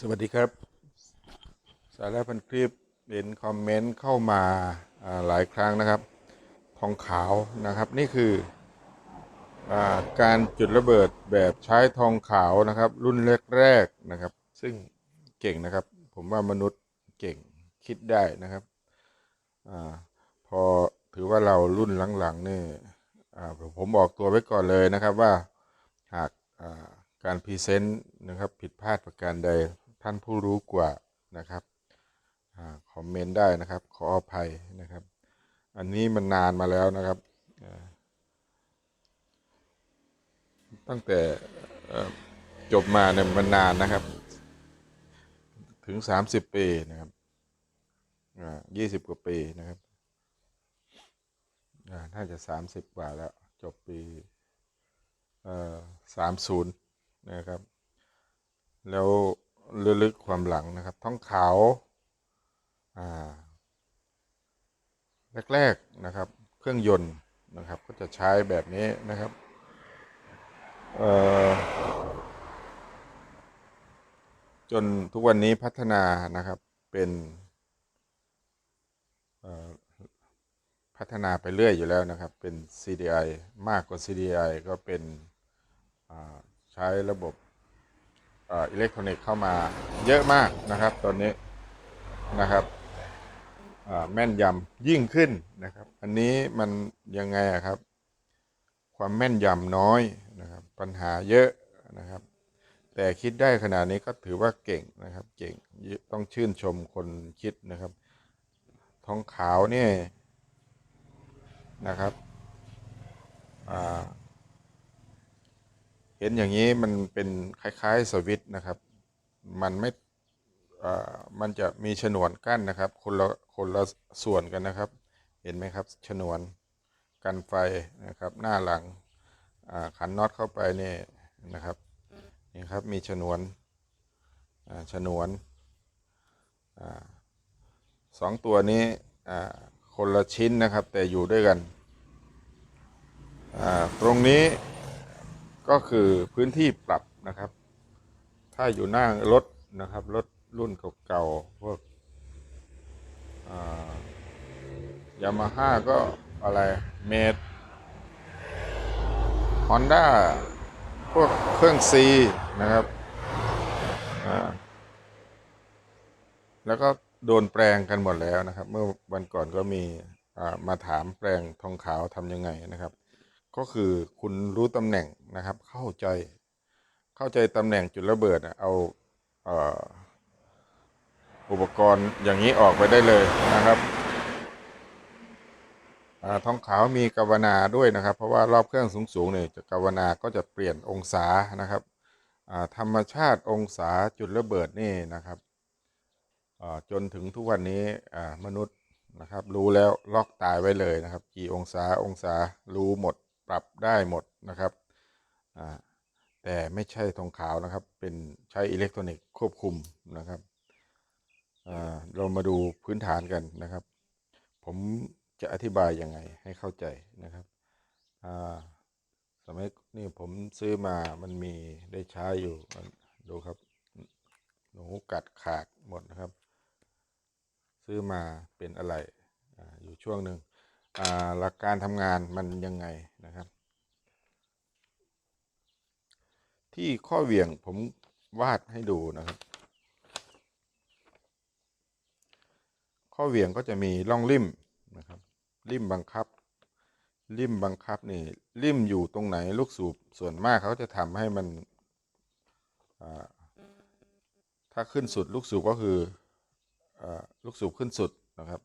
สวัสดีครับ สาระพันคลิปเห็นคอมเมนต์เข้ามาหลายครั้งนะครับ ทองขาวนะครับนี่คืออการจุดระเบิดแบบใช้ทองขาวนะครับ รุ่นแรกๆนะครับ ซึ่งเก่งนะครับ ผมว่ามนุษย์เก่งคิดได้นะครับอพอถือว่าเรารุ่นหลังๆนี่ผมบอกตัวไว้ก่อนเลยนะครับว่าหากการพรีเซนต์นะครับผิดพลาดประการใด ท่านผู้รู้กว่านะครับอคอมเมนต์ได้นะครับ ขออภัยนะครับ อันนี้มันนานมาแล้วนะครับ ตั้งแต่จบมาเนี่ยมันนานนะครับ ถึงสามสิบปีนะครับยี่สิบกว่าปีนะครับน่าจะสามสิบกว่าแล้ว จบปีสามศูนย์นะครับ แล้ว ลึกความหลังนะครับ ท้องขาวอ่าแรกๆนะครับ เครื่องยนต์นะครับ ก็จะใช้แบบนี้นะครับจนทุกวันนี้พัฒนานะครับเป็นพัฒนาไปเรื่อยอยู่แล้วนะครับ เป็น CDI มากกว่า CDI ก็เป็นใช้ระบบ อิเล็กทรอนิกส์เข้ามาเยอะมากนะครับ ตอนนี้นะครับแม่นยำยิ่งขึ้นนะครับ อันนี้มันยังไงครับ ความแม่นยำน้อยนะครับ ปัญหาเยอะนะครับ แต่คิดได้ขนาดนี้ก็ถือว่าเก่งนะครับ เก่งต้องชื่นชมคนคิดนะครับ ทองขาวเนี่ยนะครับอ่า เห็นอย่างนี้มันเป็นคล้าย ๆ สวิตนะครับ มันไม่อ่ามันจะมีฉนวนกั้นนะครับ คนละคนละส่วนกันนะครับ เห็นไหมครับฉนวนกันไฟนะครับ หน้าหลังขันน็อตเข้าไปเนี่ยนะครับนี่ครับมีฉนวนฉนวนอสองตัวนี้อ่าคนละชิ้นนะครับ แต่อยู่ด้วยกันอ่าตรงนี้ ก็คือพื้นที่ปรับนะครับ ถ้าอยู่หน้ารถนะครับรถรุ่นเก่าๆพวกยามาฮ่าก็อะไรเมดฮอนด้าพวกเครื่องซีนะครับ แล้วก็โดนแปลงกันหมดแล้วนะครับ เมื่อวันก่อนก็มีมาถามแปลงทองขาวทำยังไงนะครับ ก็คือคุณรู้ตำแหน่งนะครับ เข้าใจเข้าใจตำแหน่งจุดระเบิดเอาเอ,อุปกรณ์อย่างนี้ออกไปได้เลยนะครับอทองขาวมีกาวนาด้วยนะครับ เพราะว่ารอบเครื่องสูงๆเนี่ยจะกาวนาก็จะเปลี่ยนองศานะครับธรรมชาติองศาจุดระเบิดนี่นะครับจนถึงทุกวันนี้มนุษย์นะครับ รู้แล้วล็อกตายไว้เลยนะครับ กี่องศาองศารู้หมด ปรับได้หมดนะครับแต่ไม่ใช่ทองขาวนะครับ เป็นใช้อิเล็กทรอนิกส์ควบคุมนะครับเรามาดูพื้นฐานกันนะครับ ผมจะอธิบายยังไงให้เข้าใจนะครับสมัยนี่ผมซื้อมามันมีได้ใช้อยู่ดูครับ หนูกัดขาดหมดนะครับ ซื้อมาเป็นอะไรออยู่ช่วงหนึ่ง หลักการทำงานมันยังไงนะครับ ที่ข้อเหวี่ยงผมวาดให้ดูนะครับ ข้อเหวี่ยงก็จะมีร่องริมนะครับริมบังคับริมบังคับนี่ริมอยู่ตรงไหนลูกสูบส่วนมากเขาจะทำให้มันถ้าขึ้นสุดลูกสูบก็คืออลูกสูบขึ้นสุดนะครับ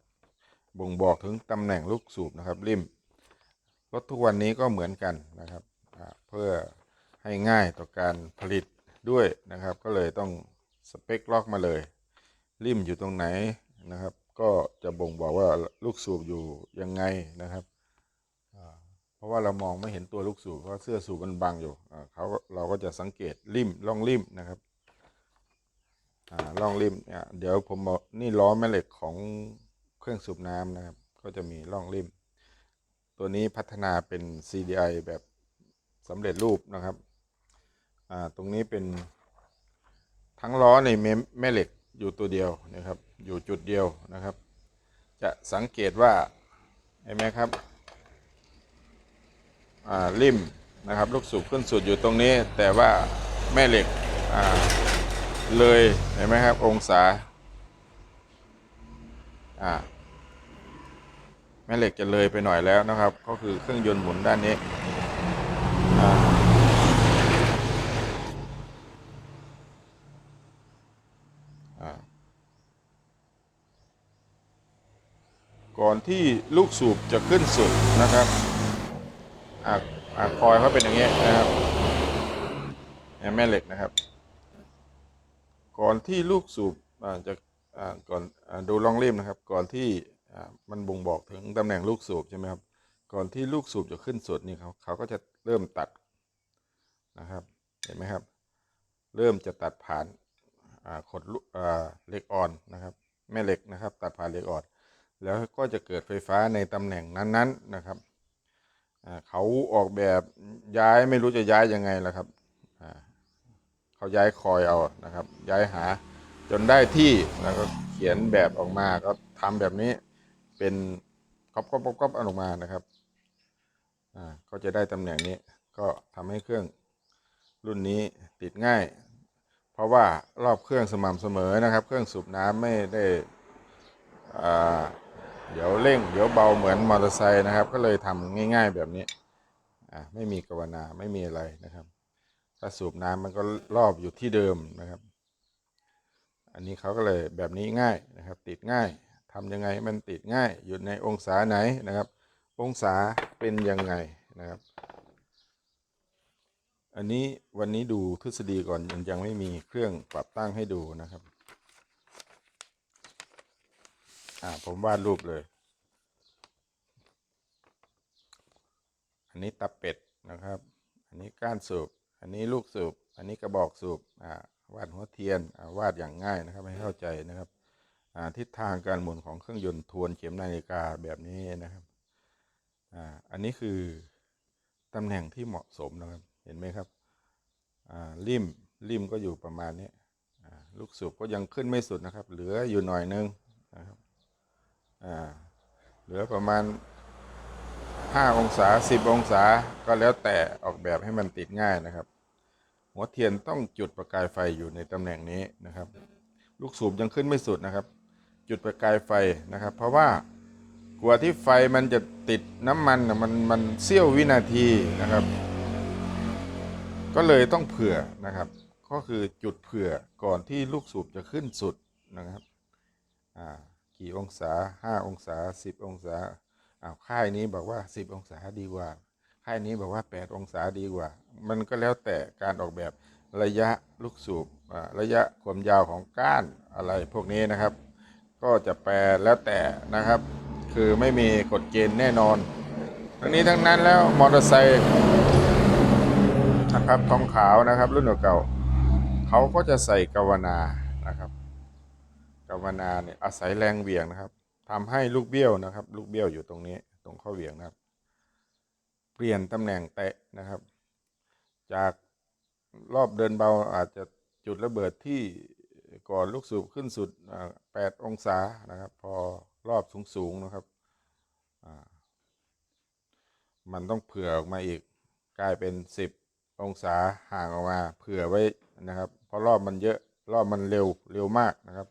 บ่งบอกถึงตำแหน่งลูกสูบนะครับริมรถทุกวันนี้ก็เหมือนกันนะครับ เพื่อให้ง่ายต่อการผลิตด้วยนะครับ ก็เลยต้องสเปคล็อกมาเลยริมอยู่ตรงไหนนะครับ ก็จะบ่งบอกว่าลูกสูบอยู่ยังไงนะครับเพราะว่าเรามองไม่เห็นตัวลูกสูบเพราะเสื้อสูบมันบังอยู่เขาเราก็จะสังเกตริมร่องริมนะครับอ่องริมเนี่ยเดี๋ยวผมบอกนี่ล้อแม่เหล็กของ เครื่องสูบน้ำนะครับ ก็จะมีร่องริม ตัวนี้พัฒนาเป็น CDI แบบสำเร็จรูปนะครับ อ่า ตรงนี้เป็นทั้งล้อในแม่เหล็กอยู่ตัวเดียวนะครับ อยู่จุดเดียวนะครับ จะสังเกตว่าเห็นไหมครับริมนะครับลูกสูบขึ้นสุดอยู่ตรงนี้ แต่ว่าแม่เหล็กเลยเห็นไหมครับองศาอ่า แม่เหล็กจะเลยไปหน่อยแล้วนะครับ ก็คือเครื่องยนต์หมุนด้านนี้ก่อนที่ลูกสูบจะขึ้นสุดนะครับอาอาคอยเขาเป็นอย่างนี้นะครับเนี่ยแม่เหล็กนะครับ ก่อนที่ลูกสูบจะก่อนดูลองเล่มนะครับ ก่อนที่ มันบ่งบอกถึงตำแหน่งลูกสูบใช่ไหมครับ ก่อนที่ลูกสูบจะขึ้นสุดนี่เขาเขาก็จะเริ่มตัดนะครับ เห็นไหมครับ เริ่มจะตัดผ่านขดลูอ่าเหล็กอ่อนนะครับ แม่เหล็กนะครับ ตัดผ่านเหล็กอ่อน แล้วก็จะเกิดไฟฟ้าในตำแหน่งนั้นๆนะครับเขาออกแบบย้ายไม่รู้จะย้ายยังไงล่ะครับเขาย้ายคอยเอานะครับ ย้ายหาจนได้ที่แล้วก็เขียนแบบออกมาก็ทำแบบนี้ เป็นก๊อปก๊อปก๊อปก๊อปเอาออกมานะครับอ่าก็จะได้ตำแหน่งนี้ก็ทำให้เครื่องรุ่นนี้ติดง่าย เพราะว่ารอบเครื่องสม่ำเสมอนะครับ เครื่องสูบน้ำไม่ได้อ่าเดี๋ยวเร่งเดี๋ยวเบาเหมือนมอเตอร์ไซค์นะครับ ก็เลยทำง่าย ๆ แบบนี้อ่าไม่มีกวนาไม่มีอะไรนะครับ ถ้าสูบน้ำมันก็รอบอยู่ที่เดิมนะครับ อันนี้เขาก็เลยแบบนี้ง่ายนะครับ ติดง่าย ทำยังไงให้มันติดง่ายอยู่ในองศาไหนนะครับ องศาเป็นยังไงนะครับ อันนี้วันนี้ดูทฤษฎีก่อนยังยังไม่มีเครื่องปรับตั้งให้ดูนะครับอ่าผมวาดรูปเลย อันนี้ตับเป็ดนะครับ อันนี้ก้านสูบ อันนี้ลูกสูบ อันนี้กระบอกสูบ อ่าวาดหัวเทียน อ่าวาดอย่างง่ายนะครับให้เข้าใจนะครับ ทิศทางการหมุนของเครื่องยนต์ทวนเข็มนาฬิกาแบบนี้นะครับอ่าอันนี้คือตำแหน่งที่เหมาะสมนะครับ เห็นไหมครับอ่าริมริมก็อยู่ประมาณนี้ลูกสูบก็ยังขึ้นไม่สุดนะครับ เหลืออยู่หน่อยนึงนะครับอ่าเหลือประมาณ 5 องศา 10 องศาก็แล้วแต่ออกแบบให้มันติดง่ายนะครับ หัวเทียนต้องจุดประกายไฟอยู่ในตำแหน่งนี้นะครับ ลูกสูบยังขึ้นไม่สุดนะครับ จุดประกายไฟนะครับ เพราะว่ากว่าที่ไฟมันจะติดน้ำมันน่ะมันมันเสี้ยววินาทีนะครับ ก็เลยต้องเผื่อนะครับ ก็คือจุดเผื่อก่อนที่ลูกสูบจะขึ้นสุดนะครับกี่องศา 5 องศา 10 องศาอ้าวค่ายนี้บอกว่า 10 องศาดีกว่า ค่ายนี้บอกว่า 8 องศาดีกว่า มันก็แล้วแต่การออกแบบระยะลูกสูบระยะความยาวของก้านอะไรพวกนี้นะครับ ก็จะแปรแล้วแต่นะครับ คือไม่มีกฎเกณฑ์แน่นอน ทั้งนี้ทั้งนั้นแล้วมอเตอร์ไซค์นะครับทองขาวนะครับรุ่นเก่าเขาก็จะใส่กาวนานะครับกาวนาเนี่ยอาศัยแรงเหวี่ยงนะครับทำให้ลูกเบี้ยวนะครับ ลูกเบี้ยวอยู่ตรงนี้ตรงข้อเหวี่ยงนะครับ เปลี่ยนตำแหน่งเตะนะครับ จากรอบเดินเบาอาจจะจุดระเบิดที่ ก่อนลูกสูบขึ้นสุดอ่า8องศานะครับ พอรอบสูงๆนะครับ มันต้องเผื่อออกมาอีก กลายเป็น10องศาห่างออกมา เผื่อไว้นะครับ เพราะรอบมันเยอะรอบมันเร็วเร็วมากนะครับ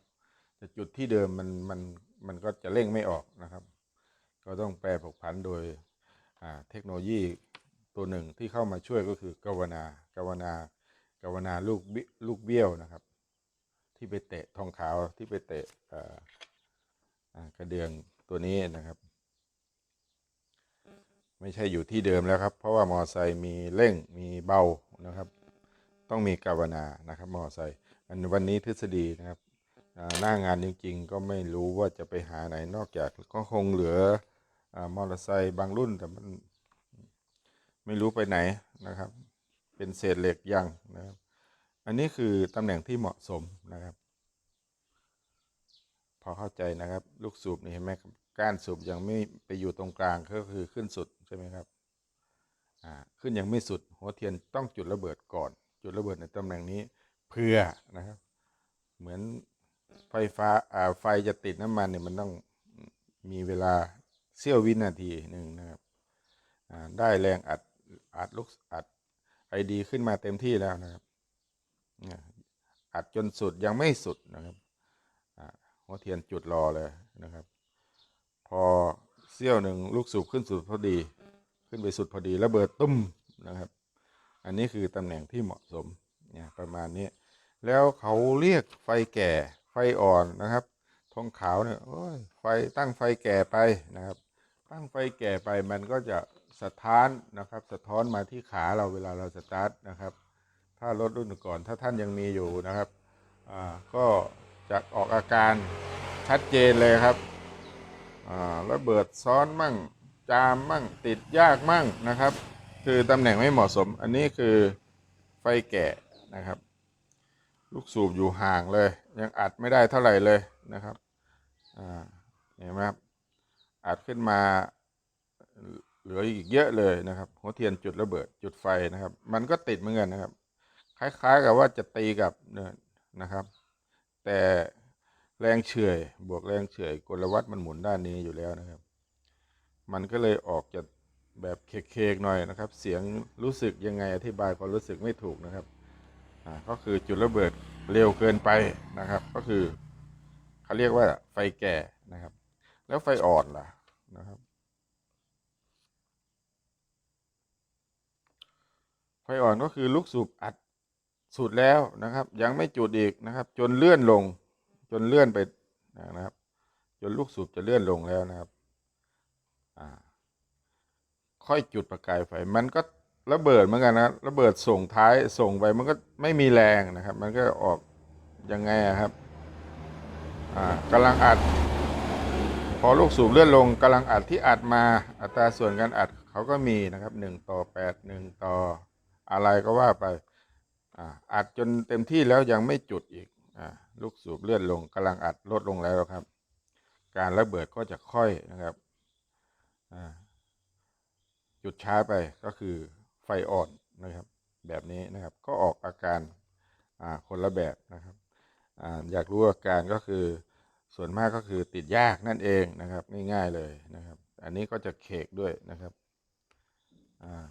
แต่จุดที่เดิมมันมันมันก็จะเร่งไม่ออกนะครับ ก็ต้องแปรผกผันโดยเทคโนโลยีตัวหนึ่งที่เข้ามาช่วยก็คือกาวนากาวนากาวนาลูกลูกเบี้ยวนะครับ ที่ไปเตะทองขาวที่ไปเตะกระเดืองตัวนี้นะครับ ไม่ใช่อยู่ที่เดิมแล้วครับ เพราะว่ามอไซค์มีเร่งมีเบานะครับ ต้องมีกาวนานะครับมอไซค์อันวันนี้ทฤษฎีนะครับหน้างานจริงๆ ก็ไม่รู้ว่าจะไปหาไหนนอกจากก็คงเหลืออมอเตอร์ไซค์บางรุ่นแต่มันไม่รู้ไปไหนนะครับ เป็นเศษเหล็กยังนะครับ อันนี้คือตำแหน่งที่เหมาะสมนะครับ พอเข้าใจนะครับ ลูกสูบนี่เห็นไหมก้านสูบยังไม่ไปอยู่ตรงกลางก็คือขึ้นสุดใช่ไหมครับอ่าขึ้นยังไม่สุด หัวเทียนต้องจุดระเบิดก่อน จุดระเบิดในตำแหน่งนี้เพื่อนะครับ เหมือนไฟฟ้าอ่าไฟจะติดน้ำมันเนี่ยมันต้องมีเวลาเสี้ยววินาทีหนึ่งนะครับได้แรงอัดอัดลูกอัดไอดี ขึ้นมาเต็มที่แล้วนะครับ อัดจนสุดยังไม่สุดนะครับหัวเทียนจุดรอเลยนะครับ พอเสี้ยวหนึ่งลูกสูบขึ้นสุดพอดี ขึ้นไปสุดพอดีระเบิดตุ้มนะครับ อันนี้คือตำแหน่งที่เหมาะสมเนี่ยประมาณนี้ แล้วเขาเรียกไฟแก่ไฟอ่อนนะครับทองขาวเนี่ยโอ้ยไฟตั้งไฟแก่ไปนะครับ ตั้งไฟแก่ไปมันก็จะสะท้านนะครับ สะท้อนมาที่ขาเราเวลาเราสตาร์ทนะครับ ถ้ารถรุ่นก่อน ถ้าท่านยังมีอยู่นะครับก็จะออกอาการชัดเจนเลยครับระเบิดซ้อนมั่งจามมั่งติดยากมั่งนะครับ คือตำแหน่งไม่เหมาะสม อันนี้คือไฟแก่นะครับ ลูกสูบอยู่ห่างเลย ยังอัดไม่ได้เท่าไหร่เลยนะครับเห็นไหมครับอัดขึ้นมาเหลืออีกเยอะเลยนะครับหัวเทียนจุดระเบิดจุดไฟนะครับ มันก็ติดเหมือนกันนะครับ คล้ายๆกับว่าจะตีกับเนี่ยนะครับ แต่แรงเฉื่อย บวกแรงเฉื่อยกลวัตมันหมุนด้านนี้อยู่แล้วนะครับ มันก็เลยออกจะแบบเคกๆหน่อยนะครับ เสียงรู้สึกยังไงอธิบายความรู้สึกไม่ถูกนะครับอ่าก็คือจุดระเบิดเร็วเกินไปนะครับ ก็คือเขาเรียกว่าไฟแก่นะครับ แล้วไฟอ่อนล่ะนะครับไฟอ่อนก็คือลูกสูบอัด สุดแล้วนะครับ ยังไม่จุดอีกนะครับ จนเลื่อนลง จนเลื่อนไปนะครับ จนลูกสูบจะเลื่อนลงแล้วนะครับค่อยจุดประกายไฟมันก็ระเบิดเหมือนกันนะระเบิดส่งท้ายส่งไปมันก็ไม่มีแรงนะครับ มันก็ออกยังไงครับอ่ากำลังอัด พอลูกสูบเลื่อนลงกำลังอัดที่อัดมาอัตราส่วนการอัดเขาก็มีนะครับหนึ่งต่อแปดหนึ่งต่ออะไรก็ว่าไป อัดจนเต็มที่แล้วยังไม่จุดอีกอลูกสูบเลื่อนลงกำลังอัดลดลงแล้วครับ การระเบิดก็จะค่อยนะครับจุดช้าไปก็คือไฟอ่อนนะครับ แบบนี้นะครับก็ออกอาการคนละแบบนะครับออยากรู้อาการก็คือส่วนมากก็คือติดยากนั่นเองนะครับ ง่ายๆเลยนะครับ อันนี้ก็จะเคกด้วยนะครับอ่า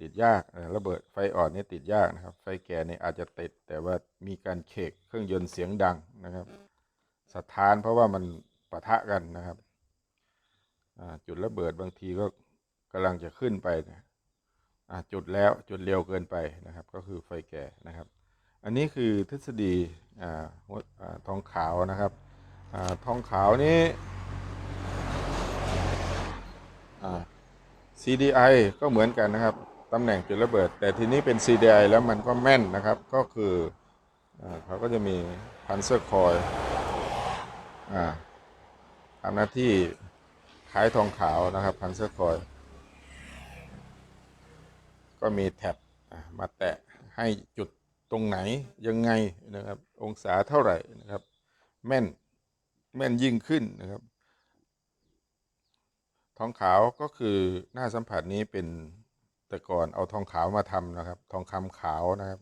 ติดยากระเบิดไฟอ่อนนี่ติดยากนะครับ ไฟแก่นี่อาจจะติด แต่ว่ามีการเคกเครื่องยนต์เสียงดังนะครับสถานเพราะว่ามันปะทะกันนะครับจุดระเบิดบางทีก็กำลังจะขึ้นไปนะจุดแล้วจุดเร็วเกินไปนะครับ ก็คือไฟแก่นะครับ อันนี้คือทฤษฎีออทองขาวนะครับอทองขาวนี้ CDI ก็เหมือนกันนะครับ ตำแหน่งจุดระเบิด แต่ทีนี้เป็น CDI แล้วมันก็แม่นนะครับ ก็คืออเขาก็จะมีพันเซอร์คอยทำหน้าที่คล้ายทองขาวนะครับ พันเซอร์คอยก็มีแท็บมาแตะให้จุดตรงไหนยังไงนะครับ องศาเท่าไหร่นะครับ แม่นแม่นยิ่งขึ้นนะครับ ทองขาวก็คือหน้าสัมผัสนี้เป็น แต่ก่อนเอาทองขาวมาทำนะครับ ทองคำขาวนะครับ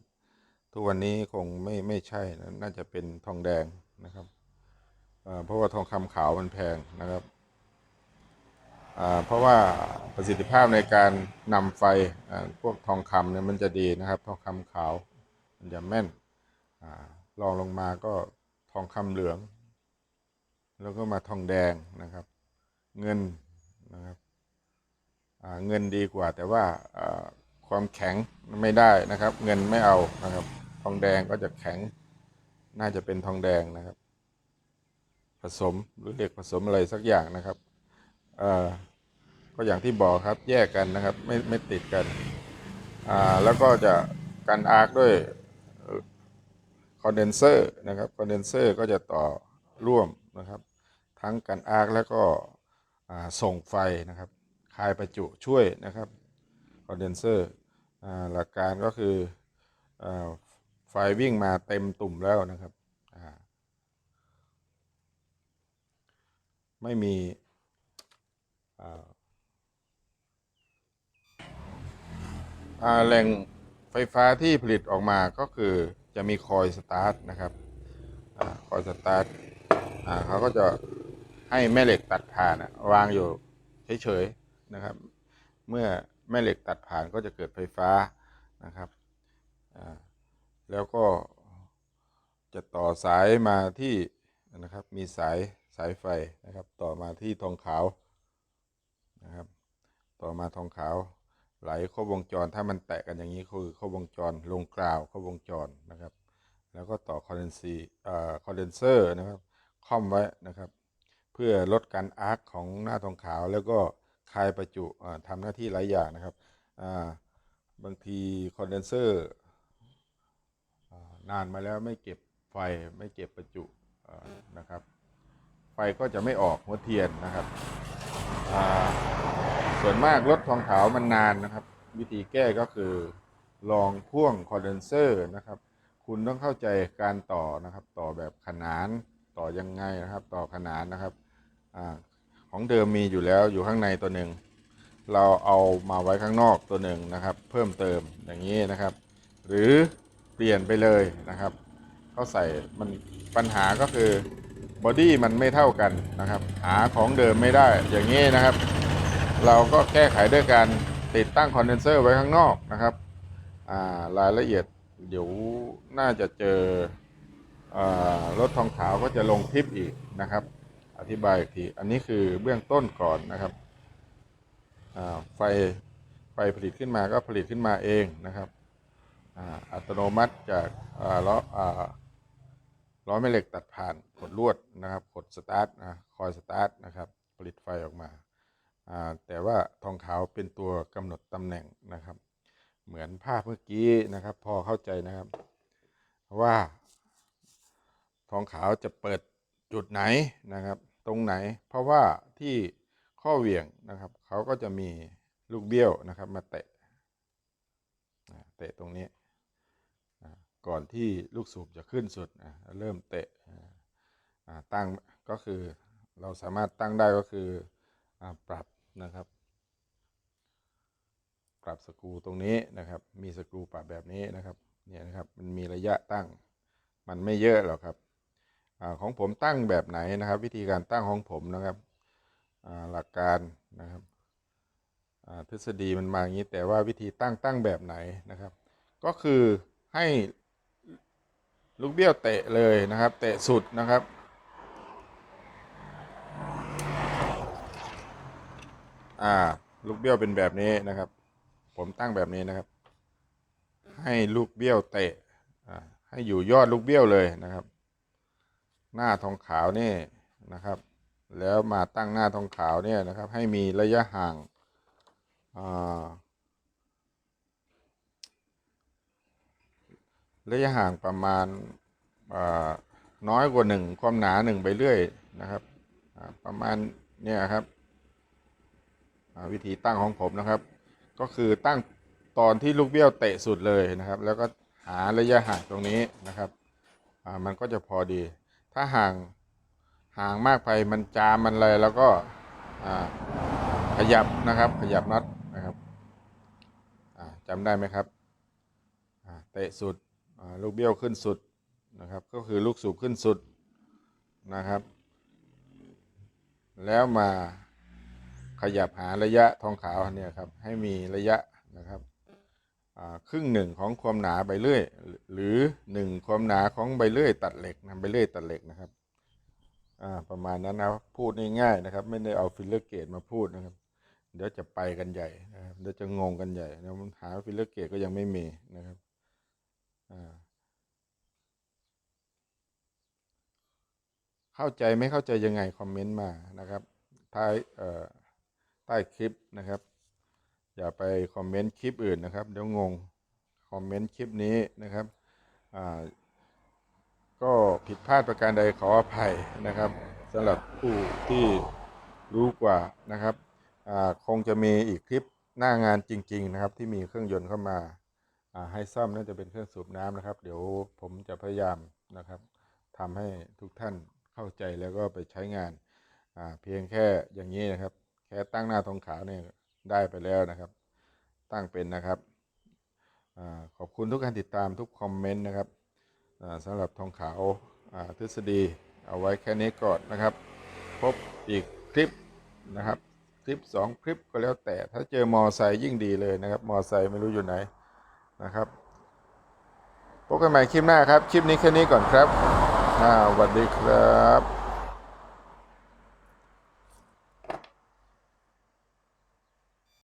ทุกวันนี้คงไม่ไม่ใช่นะน่าจะเป็นทองแดงนะครับเพราะว่าทองคำขาวมันแพงนะครับเพราะว่าประสิทธิภาพในการนำไฟพวกทองคำเนี่ยมันจะดีนะครับ ทองคำขาวมันจะแม่นอ่ารองลงมาก็ทองคำเหลือง แล้วก็มาทองแดงนะครับ เงินนะครับ เงินดีกว่า แต่ว่าความแข็งไม่ได้นะครับ เงินไม่เอานะครับ ทองแดงก็จะแข็ง น่าจะเป็นทองแดงนะครับ ผสมหรือเหล็กผสมอะไรสักอย่างนะครับก็อย่างที่บอกครับแยกกันนะครับ ไม่ไม่ติดกันแล้วก็จะกันอาร์คด้วยคอนเดนเซอร์นะครับคอนเดนเซอร์ก็จะต่อร่วมนะครับ ทั้งกันอาร์คแล้วก็ส่งไฟนะครับ คายประจุช่วยนะครับคอนเดนเซอร์หลักการก็คืออไฟวิ่งมาเต็มตุ่มแล้วนะครับไม่มีแหล่งไฟฟ้าที่ผลิตออกมาก็คือจะมีคอยสตาร์ทนะครับอคอยสตาร์ทเขาก็จะให้แม่เหล็กตัดผ่านวางอยู่เฉยๆ นะครับ เมื่อแม่เหล็กตัดผ่านก็จะเกิดไฟฟ้านะครับ แล้วก็จะต่อสายมาที่นะครับมีสายสายไฟนะครับต่อมาที่ทองขาวนะครับต่อมาทองขาวไหลครบวงจรถ้ามันแตะกันอย่างนี้คือครบวงจรลงกราวครบวงจรนะครับ แล้วก็ต่อคอนเดนซีเอ่อคอนเดนเซอร์นะครับค่อมไว้นะครับ เพื่อลดการอาร์คของหน้าทองขาวแล้วก็ คายประจุอ่าทำหน้าที่หลายอย่างนะครับบางทีคอนเดนเซอร์นานมาแล้วไม่เก็บไฟไม่เก็บประจุนะครับ ไฟก็จะไม่ออกหัวเทียนนะครับส่วนมากรถทองขาวมันนานนะครับ วิธีแก้ก็คือลองพ่วงคอนเดนเซอร์นะครับ คุณต้องเข้าใจการต่อนะครับ ต่อแบบขนานต่อยังไงนะครับ ต่อขนานนะครับ ของเดิมมีอยู่แล้วอยู่ข้างในตัวหนึ่งเราเอามาไว้ข้างนอกตัวหนึ่งนะครับ เพิ่มเติมอย่างนี้นะครับ หรือเปลี่ยนไปเลยนะครับเขาใส่มันปัญหาก็คือบอดี้มันไม่เท่ากันนะครับ หาของเดิมไม่ได้อย่างนี้นะครับ เราก็แก้ไขด้วยการติดตั้งคอนเดนเซอร์ไว้ข้างนอกนะครับรายละเอียดเดี๋ยวน่าจะเจออรถทองขาวก็จะลงคลิปอีกนะครับ อธิบายอีกที อันนี้คือเบื้องต้นก่อนนะครับไฟไฟผลิตขึ้นมาก็ผลิตขึ้นมาเองนะครับอ,อัตโนมัติจากล้อล้อแม่เหล็กตัดผ่านกดลวดนะครับกดสตาร์ทนะคอยสตาร์ทนะครับ ผลิตไฟออกมาอ่าแต่ว่าทองขาวเป็นตัวกำหนดตำแหน่งนะครับ เหมือนภาพเมื่อกี้นะครับ พอเข้าใจนะครับว่าทองขาวจะเปิด จุดไหนนะครับ ตรงไหน เพราะว่าที่ข้อเหวี่ยงนะครับ เขาก็จะมีลูกเบี้ยวนะครับ มาเตะเตะตรงนี้ก่อนที่ลูกสูบจะขึ้นสุดเริ่มเตะตั้งก็คือเราสามารถตั้งได้ก็คืออปรับนะครับ ปรับสกรูตรงนี้นะครับ มีสกรูปรับแบบนี้นะครับเนี่ยนะครับมันมีระยะตั้งมันไม่เยอะหรอกครับ ของผมตั้งแบบไหนนะครับ วิธีการตั้งของผมนะครับหลักการนะครับทฤษฎีมันมาอย่างนี้แต่ว่าวิธีตั้งตั้งแบบไหนนะครับ ก็คือให้ลูกเบี้ยวเตะเลยนะครับ เตะสุดนะครับ อ่าลูกเบี้ยวเป็นแบบนี้นะครับ ผมตั้งแบบนี้นะครับ ให้ลูกเบี้ยวเตะให้อยู่ยอดลูกเบี้ยวเลยนะครับ หน้าทองขาวนี่นะครับ แล้วมาตั้งหน้าทองขาวเนี่ยนะครับ ให้มีระยะห่างาระยะห่างประมาณาน้อยกว่าหนึ่งความหนาหนึ่งไปเรื่อยนะครับประมาณเนี่ยครับวิธีตั้งของผมนะครับ ก็คือตั้งตอนที่ลูกเบี้ยวเตะสุดเลยนะครับ แล้วก็หาระยะห่างตรงนี้นะครับมันก็จะพอดี ถ้าห่างห่างมากไปมันจามมันอะไรแล้วก็ขยับนะครับ ขยับน็อตนะครับจำได้ไหมครับเตะสุดลูกเบี้ยวขึ้นสุดนะครับ ก็คือลูกสูบขึ้นสุดนะครับ แล้วมาขยับหาระยะทองขาวเนี่ยครับให้มีระยะนะครับ ครึ่งหนึ่งของความหนาใบเลื่อย หรือหนึ่งความหนาของใบเลื่อยตัดเหล็กนะใบเลื่อยตัดเหล็กนะครับประมาณนั้นนะพูดง่ายๆนะครับ ไม่ได้เอาฟิลเลอร์เกตมาพูดนะครับ เดี๋ยวจะไปกันใหญ่นะครับเดี๋ยวจะงงกันใหญ่นะหาฟิลเลอร์เกตก็ยังไม่มีนะครับเข้าใจไม่เข้าใจยังไงคอมเมนต์มานะครับท้ายใต้คลิปนะครับ อย่าไปคอมเมนต์คลิปอื่นนะครับเดี๋ยวงงคอมเมนต์คลิปนี้นะครับอ่าก็ผิดพลาดประการใดขออภัยนะครับสำหรับผู้ที่รู้กว่านะครับอ่าคงจะมีอีกคลิปหน้างานจริง ๆ นะครับ ที่มีเครื่องยนต์เข้ามาอ่าให้ซ่อมน่าจะเป็นเครื่องสูบน้ำนะครับ เดี๋ยวผมจะพยายามนะครับทำให้ทุกท่านเข้าใจแล้วก็ไปใช้งานอ่าเพียงแค่อย่างนี้นะครับ แค่ตั้งหน้าทองขาวเนี่ย ได้ไปแล้วนะครับ ตั้งเป็นนะครับอขอบคุณทุกการติดตามทุกคอมเมนต์นะครับสำหรับทองขาวอ่าทฤษฎีเอาไว้แค่นี้ก่อนนะครับ พบอีกคลิปนะครับ คลิป 2 คลิปก็แล้วแต่ถ้าเจอมอไซค์ยิ่งดีเลยนะครับ มอไซค์ไม่รู้อยู่ไหนนะครับพบกันใหม่คลิปหน้าครับ คลิปนี้แค่นี้ก่อนครับสวัสดีครับ